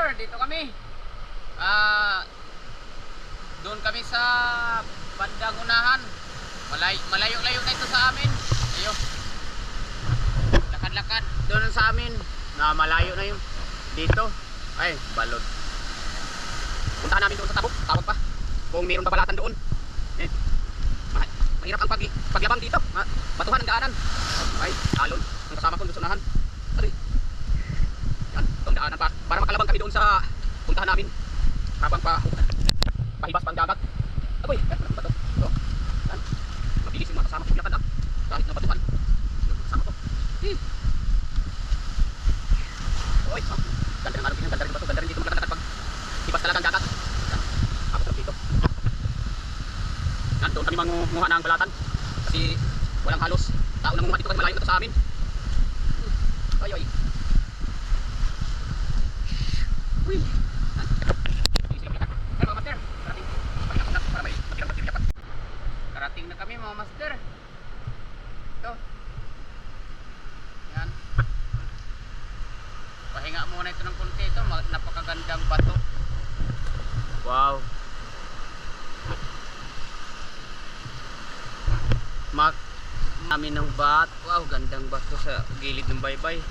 master, dito kami. Ah, doon kami sa bandang unahan. Malay, malayo-layo na ito sa amin. Ayo. Lakad-lakad doon sa amin. Na malayo na yun. Dito. Ay, balot. Puntahan namin doon sa tabok. Tabok pa. Kung mayroon babalatan doon. Eh. ma- Mahirap ang pag paglabang dito. Batuhan ang daanan. Ay, alon. Ang kasama ko doon sa unahan. Aray. Yan, itong daanan pa. Para makalabang kami doon sa puntahan namin. Habang pa pahibas pang dagat. Agoy, ano ba to? Yan. Mabilis yung mga kasama ko lakad ah. Kahit na batuhan. Kasama ko. Eh. Oy, oh. Ganda ng din, ganda rin ba to? Ganda rin dito maglakad pag hibas talagang dagat. Yan. Ako sarap dito. Yan, doon kami mangunguha ng balatan. Kasi walang halos. Tao na munguha dito kasi malayo na to sa amin. Ay, ay. Uy. Yan. Sige, sige, lakad. Ay, mga master. Karating. Na matirang patir dapat. Karating na kami mga master. Ito. Yan. Pahinga muna ito ng konti ito. Napakagandang bato. Wow. Mak namin ng bat. Wow, gandang bato sa gilid ng baybay.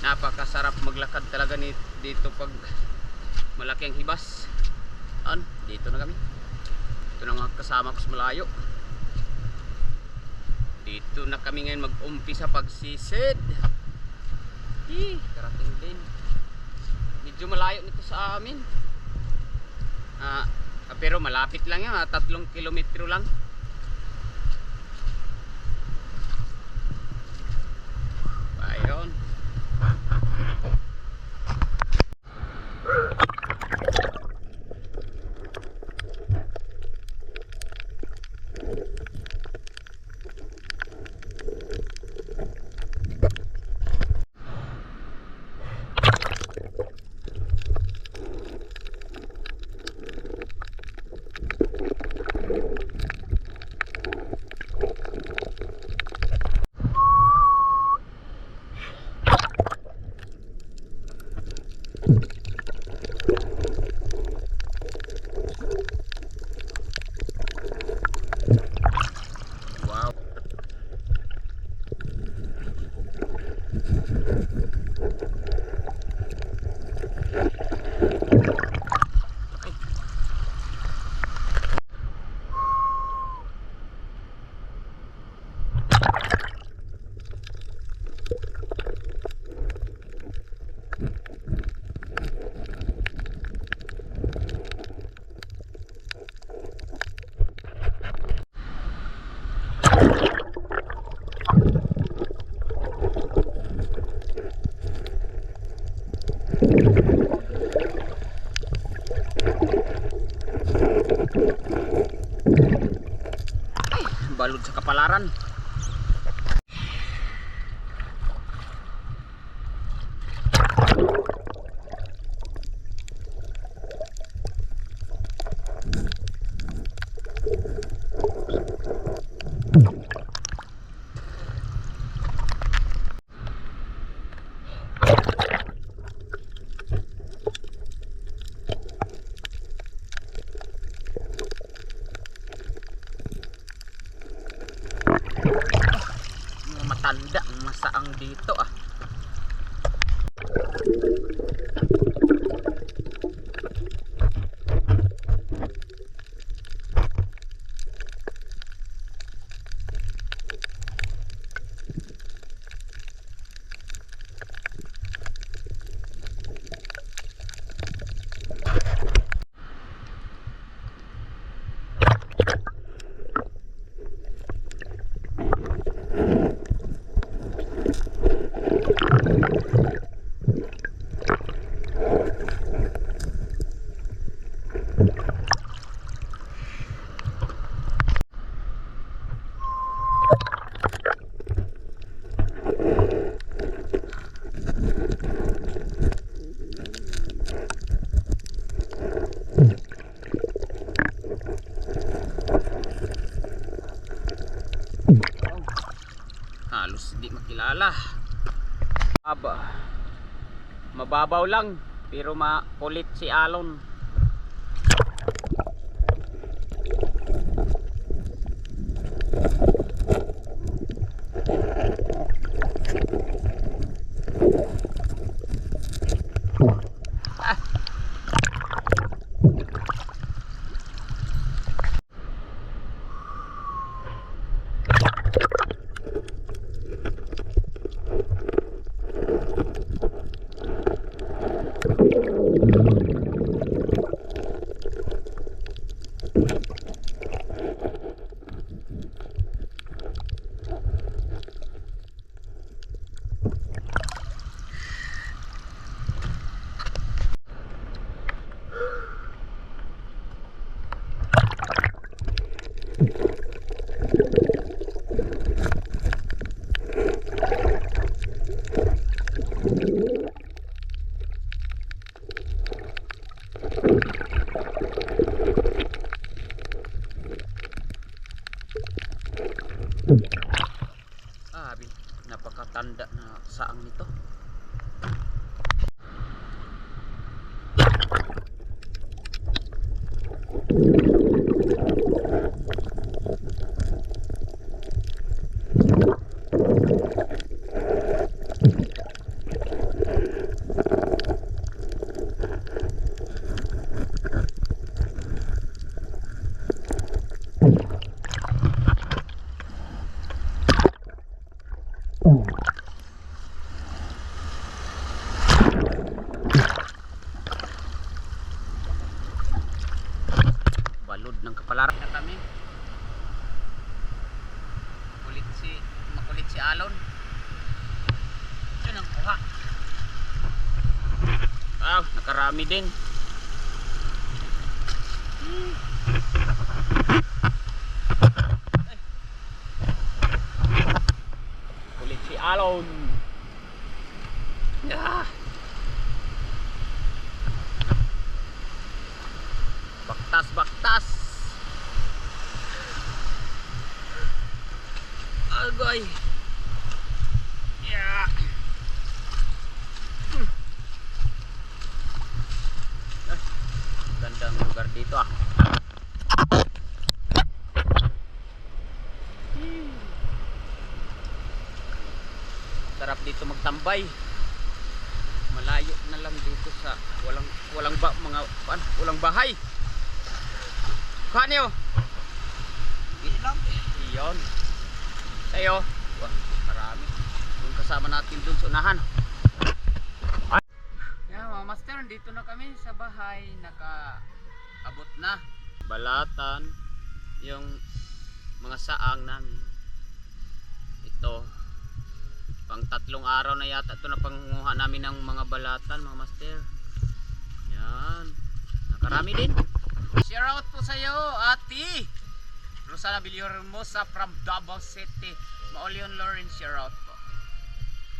Napakasarap maglakad talaga dito pag malaki ang hibas. An, dito na kami. Ito na nga kasama ko sa malayo. Dito na kami ngayon mag-umpisa pagsisid. Hi, karating din. Medyo malayo nito sa amin. Ah, ah, pero malapit lang yan, ah, tatlong kilometro lang. Ayun. Wow. Balod sa kapalaran. Mga matanda, masaang dito ah. Halos di makilala. Aba. Mababaw lang. Pero makulit si Alon. Bin, napakatanda na saang nito. Balod ng kapalaran na kami. Kulit si makulit si Alon. Yun ang kuha. Ah, nakarami din. Ay. Kulit si Alon. Ah. Baktas, baktas. Agay. Yeah. Hmm. Ah, Gandang lugar dito ah. Hmm. Sarap magtambay. Malayo na lang dito sa walang walang ba, mga ano, walang bahay. Kanyo. Ilang. Iyon. Tayo. Wah, marami. Yung kasama natin dun sa unahan. Yan mga master, dito na kami sa bahay. Naka-abot na. Balatan. Yung mga saang namin. Ito. Pang tatlong araw na yata ito na pangunguha namin ng mga balatan mga master. Yan. Nakarami din. Share out po sa iyo, ate. Rosana Villarhermosa from Davao City. Maulion Lawrence, share out po.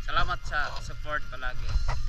Salamat sa support palagi.